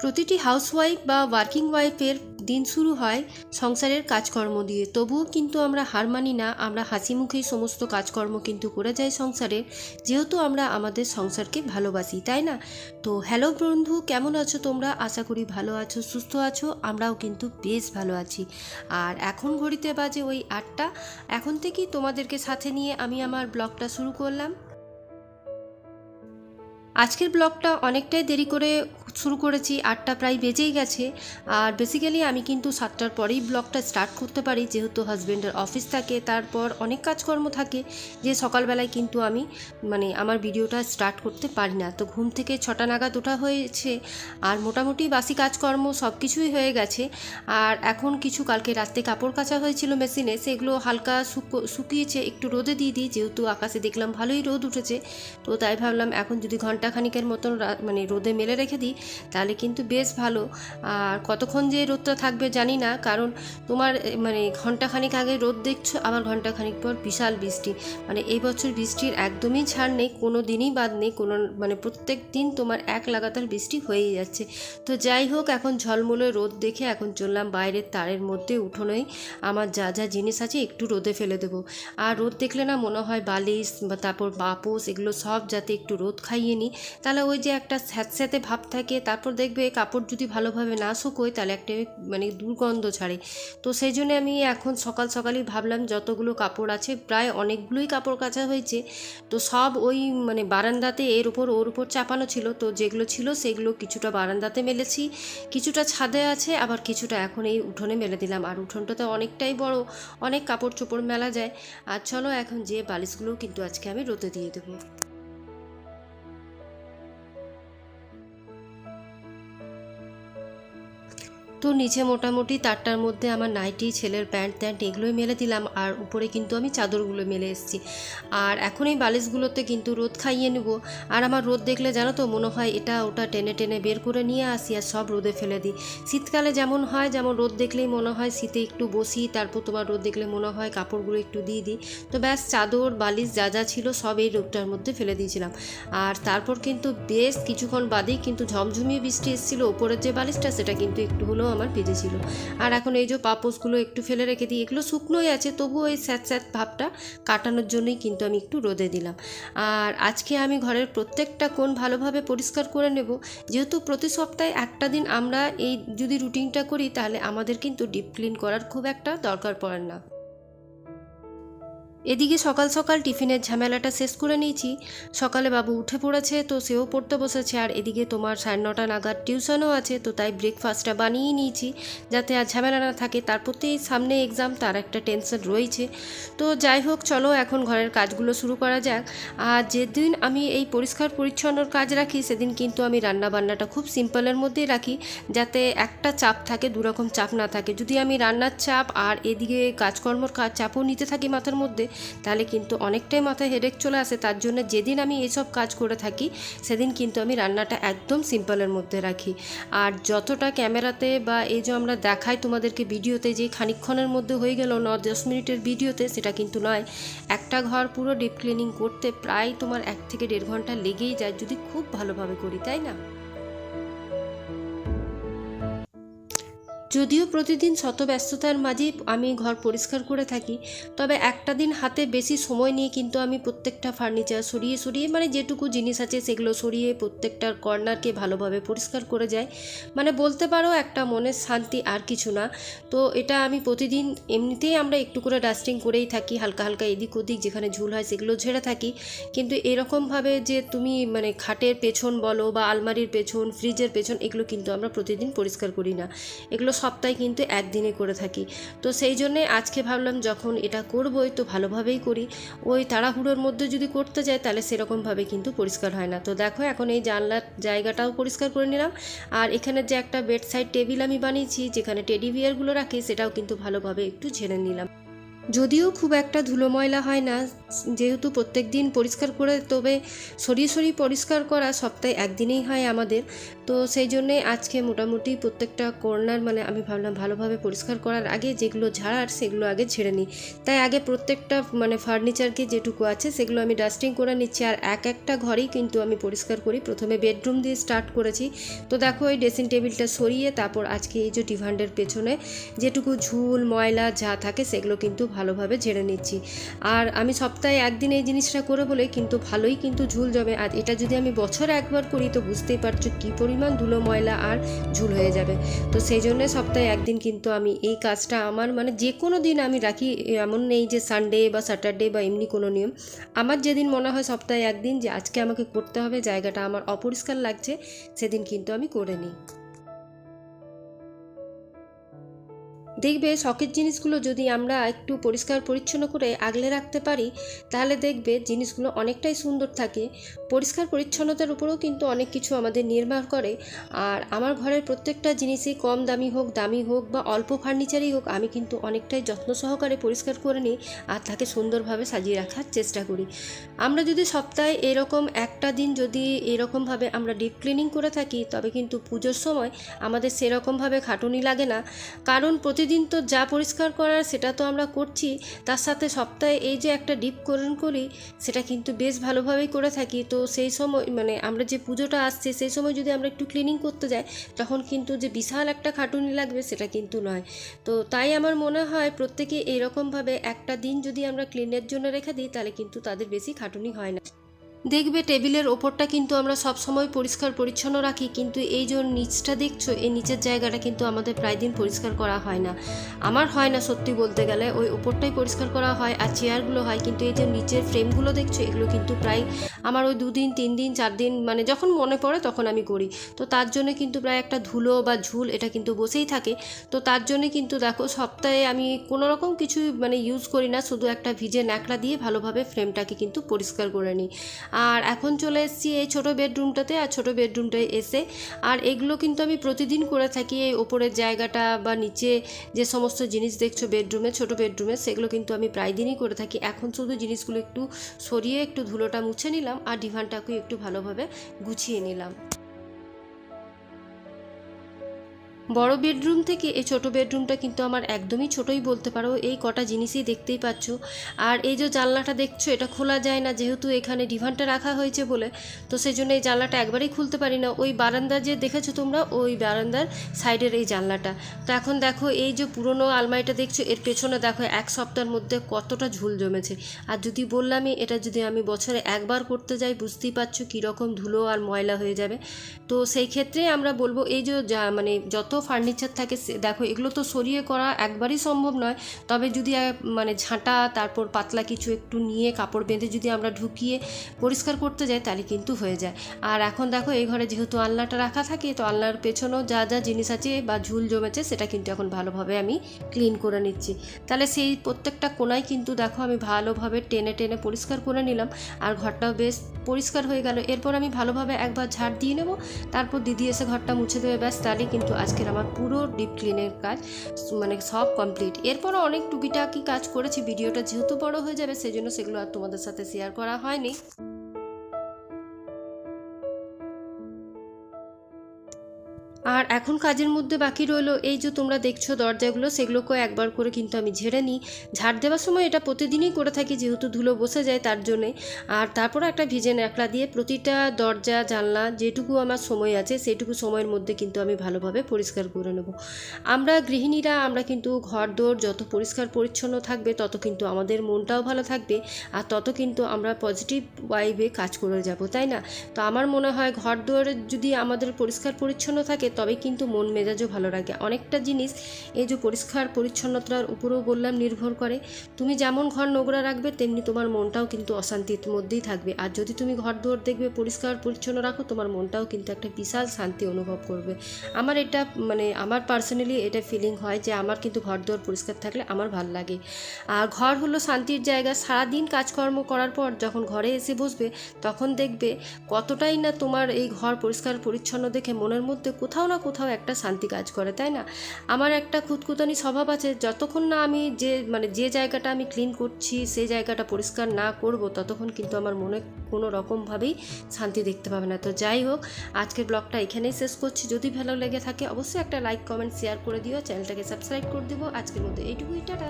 প্রতিটি হাউসওয়াইফ বা ওয়ার্কিং ওয়াইফের দিন শুরু হয় সংসারের কাজকর্ম দিয়ে। তবুও কিন্তু আমরা হার মানি না, আমরা হাসি মুখেই সমস্ত কাজকর্ম কিন্তু করে যাই সংসারের যেহেতু আমরা আমাদের সংসারকে ভালোবাসি, তাই না? তো হ্যালো বন্ধু, কেমন আছো তোমরা? আশা করি ভালো আছো, সুস্থ আছো, আমরাও কিন্তু বেশ ভালো আছি। আর এখন ঘড়িতে বাজে ওই আটটা, এখন থেকেই তোমাদেরকে সাথে নিয়ে আমি আমার ব্লগটা শুরু করলাম। আজকের ব্লগটা অনেকটাই দেরি করে শুরু করেছি, আটটা প্রায় বেজেই গেছে। আর বেসিক্যালি আমি কিন্তু সাতটার পরেই ব্লগটা স্টার্ট করতে পারি, যেহেতু হাজব্যান্ডের অফিস থাকে, তারপর অনেক কাজকর্ম থাকে, যে সকালবেলায় কিন্তু আমি মানে আমার ভিডিওটা স্টার্ট করতে পারি না। তো ঘুম থেকে ছটা নাগাদ ওঠা হয়েছে, আর মোটামুটি বাসি কাজকর্ম সব কিছুই হয়ে গেছে। আর এখন কিছু কালকে রাত্রে কাপড় কাচা হয়েছিল মেশিনে সেগুলো হালকা শুকো- শুকিয়েছে, একটু রোদে দিয়ে দিই, যেহেতু আকাশে দেখলাম ভালোই রোদ উঠেছে। তো তাই ভাবলাম এখন যদি ঘণ্টা খানিকের মতন মানে রোদে মেলে রেখে দিই, তাহলে কিন্তু বেশ ভালো। আর কতক্ষণ যে রোদটা থাকবে জানি না, কারণ তোমার মানে ঘণ্টা খানিক আগে রোদ দেখছ, আবার ঘণ্টা খানিক পর বিশাল বৃষ্টি। মানে এই বছর বৃষ্টির একদমই ছাড় নেই, কোনো দিনই বাদ নেই, কোনো মানে প্রত্যেক দিন তোমার এক লাগাতার বৃষ্টি হয়েই যাচ্ছে। তো যাই হোক, এখন ঝলমলে রোদ দেখে এখন চললাম বাইরের তারের মধ্যে, উঠোনেই আমার যা যা জিনিস আছে একটু রোদে ফেলে দেবো। আর রোদ দেখলে না মনে হয় বালিশ বা তারপর বাপোস, এগুলো সব যাতে একটু রোদ খাইয়ে নিই তাহলে ওই যে একটা স্যাঁতস্যাঁতে ভাব থাকে, তারপর দেখবে কাপড় যদি ভালোভাবে না শুকোয়, তাহলে একটা মানে দুর্গন্ধ ছাড়ে। তো সেই জন্য আমি এখন সকাল সকালই ভাবলাম যতগুলো কাপড় আছে, প্রায় অনেকগুলোই কাপড় কাচা হয়েছে। তো সব ওই মানে বারান্দাতে এর উপর ওর উপর চাপানো ছিল, তো যেগুলো ছিল সেগুলো কিছুটা বারান্দাতে মেলেছি, কিছুটা ছাদে আছে, আবার কিছুটা এখন এই উঠোনে মেলে দিলাম। আর উঠোনটাতে অনেকটাই বড়, অনেক কাপড় চোপড় মেলা যায়। আর চলো এখন যে বালিশগুলো কিন্তু আজকে আমি রোদে দিয়ে দেবো। তো নিচে মোটামুটি তারটার মধ্যে আমার নাইটি, ছেলের প্যান্ট ট্যান্ট এগুলোই মেলে দিলাম আর উপরে কিন্তু আমি চাদরগুলো মেলে এসেছি। আর এখন এই বালিশগুলোতে কিন্তু রোদ খাইয়ে নেব। আর আমার রোদ দেখলে জানো তো মনে হয় এটা ওটা টেনে টেনে বের করে নিয়ে আসি আর সব রোদে ফেলে দিই। শীতকালে যেমন হয়, যেমন রোদ দেখলেই মনে হয় শীতে একটু বসি, তারপর তোমার রোদ দেখলে মনে হয় কাপড়গুলো একটু দিয়ে দিই। তো ব্যাস চাদর, বালিশ যা যা ছিল সব এই রোদটার মধ্যে ফেলে দিয়েছিলাম। আর তারপর কিন্তু বেশ কিছুক্ষণ বাদেই কিন্তু ঝমঝমিয়ে বৃষ্টি এসেছিল। ওপরের যে বালিশটা সেটা কিন্তু একটু হলেও আমার ভিজেছিল আর এখন এই যে পাপোসগুলো একটু ফেলে রেখে দিই, এগুলো শুকনোই আছে, তবুও এই স্যাঁত স্যাঁত ভাবটা কাটানোর জন্যই কিন্তু আমি একটু রোদে দিলাম। আর আজকে আমি ঘরের প্রত্যেকটা কোণ ভালোভাবে পরিষ্কার করে নেব। যেহেতু প্রতি সপ্তাহে একটা দিন আমরা এই যদি রুটিনটা করি, তাহলে আমাদের কিন্তু ডিপ ক্লিন করার খুব একটা দরকার পড়ে না। এদিকে সকাল সকাল টিফিনের ঝামেলাটা শেষ করে নিয়েছি। সকালে বাবু উঠে পড়েছে, তো সেও পড়তে বসেছে। আর এদিকে তোমার সাড়ে নটা নাগাদ টিউশনও আছে, তো তাই ব্রেকফাস্টটা বানিয়ে নিয়েছি। যাতে আর ঝামেলা না থাকে তারপরতেই সামনে এক্সাম তার একটা টেনশন রয়েছে। তো যাই হোক, চলো এখন ঘরের কাজগুলো শুরু করা যাক। আর যেদিন আমি এই পরিষ্কার পরিচ্ছন্নর কাজ রাখি, সেদিন কিন্তু আমি রান্না বান্নাটা খুব সিম্পলের মধ্যেই রাখি। যাতে একটা চাপ থাকে, দুরকম চাপ না থাকে। যদি আমি রান্নার চাপ আর এদিকে কাজকর্মর কাজ চাপও নিতে থাকি মাথার মধ্যে তাহলে কিন্তু অনেকটাই মাথায় হেডেক চলে আসে। তার জন্য যেদিন আমি এসব কাজ করে থাকি, সেদিন কিন্তু আমি রান্নাটা একদম সিম্পলের মধ্যে রাখি। আর যতটা ক্যামেরাতে বা এই যে আমরা দেখাই তোমাদেরকে ভিডিওতে যে খানিকক্ষণের মধ্যে হয়ে গেল, ন দশ মিনিটের ভিডিওতে, সেটা কিন্তু নয়। একটা ঘর পুরো ডিপ ক্লিনিং করতে প্রায় তোমার এক থেকে দেড় ঘণ্টা লেগেই যায়, যদি খুব ভালোভাবে করি, তাই না? যদিও প্রতিদিন শত ব্যস্ততার মাঝেই আমি ঘর পরিষ্কার করে থাকি, তবে একটা দিন হাতে বেশি সময় নিয়ে কিন্তু আমি প্রত্যেকটা ফার্নিচার সরিয়ে সরিয়ে মানে যেটুকু জিনিস আছে সেগুলো সরিয়ে প্রত্যেকটার কর্নারকে ভালোভাবে পরিষ্কার করে যায় মানে বলতে পারো একটা মনের শান্তি আর কিছু না। তো এটা আমি প্রতিদিন এমনিতেই আমরা একটু করে ডাস্টিং করেই থাকি, হালকা হালকা এদিক ওদিক যেখানে ঝুল হয় সেগুলো ঝেড়ে থাকি। কিন্তু এরকমভাবে যে তুমি মানে খাটের পেছন বলো বা আলমারির পেছন ফ্রিজের পেছন, এগুলো কিন্তু আমরা প্রতিদিন পরিষ্কার করি না। এগুলো সপ্তাহে কিন্তু একদিনে করে থাকি। তো সেই জন্যে আজকে ভাবলাম যখন এটা করবই তো ভালোভাবেই করি। ওই তাড়াহুড়োর মধ্যে যদি করতে যাই তাহলে সেরকমভাবে কিন্তু পরিষ্কার হয় না। তো দেখো এখন এই জানলার জায়গাটাও পরিষ্কার করে নিলাম। আর এখানে যে একটা বেড সাইড টেবিল আমি বানিয়েছি যেখানে টেডি বিয়ারগুলো রাখি সেটাও কিন্তু ভালোভাবে একটু ঝেড়ে নিলাম। যদিও খুব একটা ধুলো ময়লা হয় না যেহেতু প্রত্যেক দিন পরিষ্কার করে, তবে সরিয়ে সরিয়ে পরিষ্কার করা সপ্তাহে একদিনেই হয় আমাদের। তো সেই জন্যে আজকে মোটামুটি প্রত্যেকটা কর্নার মানে আমি ভাবলাম ভালোভাবে পরিষ্কার করার আগে যেগুলো ঝাড়ার সেগুলো আগে ছেড়ে নিই। তাই আগে প্রত্যেকটা মানে ফার্নিচারকে যেটুকু আছে সেগুলো আমি ডাস্টিং করে নিচ্ছি। আর এক একটা ঘরেই কিন্তু আমি পরিষ্কার করি। প্রথমে বেডরুম দিয়ে স্টার্ট করেছি। তো দেখো এই ড্রেসিং টেবিলটা সরিয়ে তারপর আজকে এই যে ডিভান্ডের পেছনে যেটুকু ঝুল, ময়লা যা থাকে সেগুলো কিন্তু ভালোভাবে ঝেড়ে নিচ্ছি। আর আমি সপ্তাহে একদিন এই জিনিসটা করে বলে কিন্তু ভালোই কিন্তু ঝুল জমে আর এটা যদি আমি বছরে একবার করি তো বুঝতেই পারছ কী পরিমাণ ধুলো, ময়লা আর ঝুল হয়ে যাবে। তো সেই জন্য সপ্তাহে একদিন কিন্তু আমি এই কাজটা আমার মানে যে কোনো দিন আমি রাখি, এমন নেই যে সানডে বা স্যাটারডে বা এমনি কোনো নিয়ম। আমার যেদিন মনে হয় সপ্তাহে একদিন যে আজকে আমাকে করতে হবে, জায়গাটা আমার অপরিষ্কার লাগছে, সেদিন কিন্তু আমি করে নিই। দেখবে শখের জিনিসগুলো যদি আমরা একটু পরিষ্কার পরিচ্ছন্ন করে আগলে রাখতে পারি, তাহলে দেখবে জিনিসগুলো অনেকটাই সুন্দর থাকে। পরিষ্কার পরিচ্ছন্নতার উপরেও কিন্তু অনেক কিছু আমাদের নির্ভর করে। আর আমার ঘরের প্রত্যেকটা জিনিসই কম দামি হোক দামি হোক বা অল্প ফার্নিচারই হোক, আমি কিন্তু অনেকটাই যত্ন সহকারে পরিষ্কার করে নিই আর তাকে সুন্দরভাবে সাজিয়ে রাখার চেষ্টা করি। আমরা যদি সপ্তাহে এরকম একটা দিন যদি এরকমভাবে আমরা ডিপ ক্লিনিং করে থাকি, তবে কিন্তু পুজোর সময় আমাদের সেরকমভাবে খাটুনি লাগে না। কারণ প্রতিদিন তো যা পরিষ্কার করার সেটা তো আমরা করছি, তার সাথে সপ্তাহে এই যে একটা ডিপ করণ করি, সেটা কিন্তু বেশ ভালোভাবেই করে থাকি। তো সেই সময় মানে আমরা যে পুজোটা আসছে, সেই সময় যদি আমরা একটু ক্লিনিং করতে যাই, তখন কিন্তু যে বিশাল একটা খাটুনি লাগবে সেটা কিন্তু নয়। তো তাই আমার মনে হয় প্রত্যেকে এইরকমভাবে একটা দিন যদি আমরা ক্লিনের জন্য রেখে দিই, তাহলে কিন্তু তাদের বেশি খাটুনি হয় না। দেখবে টেবিলের ওপরটা কিন্তু আমরা সব সময় পরিষ্কার পরিচ্ছন্ন রাখি, কিন্তু এই যে নিচটা দেখছ, এই নিচের জায়গাটা কিন্তু আমাদের প্রায় দিন পরিষ্কার করা হয় না। আমার হয় না সত্যি বলতে গেলে, ওই ওপরটাই পরিষ্কার করা হয় আর চেয়ারগুলো হয়, কিন্তু এই যে নিচের ফ্রেমগুলো দেখছ, এগুলো কিন্তু প্রায় আমার ওই দুদিন তিন দিন চার দিন মানে যখন মনে পড়ে তখন আমি করি। তো তার জন্য কিন্তু প্রায় একটা ধুলো বা ঝুল এটা কিন্তু বসেই থাকে। তো তার জন্য কিন্তু দেখো সপ্তাহে আমি কোনো রকম কিছু মানে ইউজ করি না, শুধু একটা ভিজে ন্যাকড়া দিয়ে ভালোভাবে ফ্রেমটাকে কিন্তু পরিষ্কার করে নিই। আর এখন চলে এসেছি এই ছোটো বেডরুমটাতে, আর ছোটো বেডরুমটায় এসে, আর এগুলো কিন্তু আমি প্রতিদিন করে থাকি। এই ওপরের জায়গাটা বা নিচে যে সমস্ত জিনিস দেখছ বেডরুমে, ছোটো বেডরুমে, সেগুলো কিন্তু আমি প্রায় দিনই করে থাকি। এখন শুধু জিনিসগুলো একটু সরিয়ে, একটু ধুলোটা মুছে নিলাম। আর ডিভানটাকে একটু ভালোভাবে গুছিয়ে নিলাম। বড় বেডরুম থেকে এই ছোট বেডরুমটা কিন্তু আমার একদমই ছোটই বলতে পারো। এই কটা জিনিসই দেখতেই পাচ্ছ। আর এই যে জানলাটা দেখছ, এটা খোলা যায় না, যেহেতু এখানে ডিভানটা রাখা হয়েছে বলে। তো সেই জন্য এই জানলাটা একবারেই খুলতে পারি না। ওই বারান্দা যে দেখেছ তোমরা, ওই বারান্দার সাইডের এই জানলাটা। তো এখন দেখো, এই যে পুরনো আলমারিটা দেখছ, এর পেছনে দেখো এক সপ্তাহের মধ্যে কতটা ঝুল জমেছে। আর যদি বললামই, এটা যদি আমি বছরে একবার করতে যাই, বুঝতেই পারছ কীরকম ধুলো আর ময়লা হয়ে যাবে। তো সেই ক্ষেত্রে আমরা বলব, এই যে মানে যত ফার্নিচার থাকে দেখো, এগুলো তো সরিয়ে করা একবারই সম্ভব নয়। তবে যদি মানে ঝাঁটা, তারপর পাতলা কিছু একটু নিয়ে কাপড় বেঁধে যদি আমরা ঢুকিয়ে পরিষ্কার করতে যাই, তাহলে কিন্তু হয়ে যায়। আর এখন দেখো, এই ঘরে যেহেতু আলনাটা রাখা থাকে, তো আলনার পেছনেও যা যা জিনিস আছে বা ঝুল জমেছে, সেটা কিন্তু এখন ভালোভাবে আমি ক্লিন করে নিচ্ছি। তাহলে সেই প্রত্যেকটা কোনায় কিন্তু দেখো, আমি ভালোভাবে টেনে টেনে পরিষ্কার করে নিলাম। আর ঘরটাও বেশ পরিষ্কার হয়ে গেল। এরপর আমি ভালোভাবে একবার ঝাড় দিয়ে নেব। তারপর দিদি এসে ঘরটা মুছে দেবে, ব্যাস তাহলে কিন্তু আজকের আমার পুরো ডিপ ক্লিনের কাজ মানে সব কমপ্লিট এরপরও অনেক টুকিটাকি কাজ করেছি, ভিডিওটা যেহেতু বড় হয়ে যাবে, সেজন্য সেগুলো আর তোমাদের সাথে শেয়ার করা হয়নি। আর এখন কাজের মধ্যে বাকি রইল এই যে তোমরা দেখছ দরজাগুলো, সেগুলোকেও একবার করে কিন্তু আমি ঝেড়ে নিই। ঝাড় দেওয়ার সময় এটা প্রতিদিনই করে থাকি যেহেতু ধুলো বসে যায় তার জন্যে। আর তারপর একটা ভিজে ন্যাকড়া দিয়ে প্রতিটা দরজা, জানলা যেটুকু আমার সময় আছে সেটুকু সময়ের মধ্যে কিন্তু আমি ভালোভাবে পরিষ্কার করে নেব। আমরা গৃহিণীরা, আমরা কিন্তু ঘর দোর যত পরিষ্কার পরিচ্ছন্ন থাকবে তত কিন্তু আমাদের মনটাও ভালো থাকবে আর তত কিন্তু আমরা পজিটিভ ওয়াইভে কাজ করে যাব, তাই না? তো আমার মনে হয় ঘর দুয়ারে যদি আমাদের পরিষ্কার পরিচ্ছন্ন থাকে তবে কিন্তু মন মেজাজও ভালো লাগে অনেকটা জিনিস এই যে পরিষ্কার পরিচ্ছন্নতার উপরেও বললাম নির্ভর করে। তুমি যেমন ঘর নোংরা রাখবে, তেমনি তোমার মনটাও কিন্তু অশান্তির মধ্যেই থাকবে। আর যদি তুমি ঘর দুয়ার দেখবে, পরিষ্কার পরিচ্ছন্ন রাখো, তোমার মনটাও কিন্তু একটা বিশাল শান্তি অনুভব করবে। আমার এটা মানে আমার পার্সোনালি এটা ফিলিং হয় যে আমার কিন্তু ঘর দুয়ার পরিষ্কার থাকলে আমার ভালো লাগে। আর ঘর হলো শান্তির জায়গা। সারাদিন কাজকর্ম করার পর যখন ঘরে এসে বসবে, তখন দেখবে কতটাই না তোমার এই ঘর পরিষ্কার পরিচ্ছন্ন দেখে মনের মধ্যে কোথাও কোথাও না কোথাও একটা শান্তি কাজ করে, তাই না? আমার একটা খুঁতখুতানি স্বভাব আছে, যতক্ষণ না আমি যে মানে যে জায়গাটা আমি ক্লিন করছি, সে জায়গাটা পরিষ্কার না করব, ততক্ষণ কিন্তু আমার মনে কোনো রকমভাবেই শান্তি দেখতে পাবে না। তো যাই হোক, আজকের ব্লগটা এখানেই শেষ করছি। যদি ভালো লেগে থাকে, অবশ্যই একটা লাইক কমেন্ট শেয়ার করে দিও। চ্যানেলটাকে সাবস্ক্রাইব করে দিব। আজকের মধ্যে এইটুকুই, টাটা!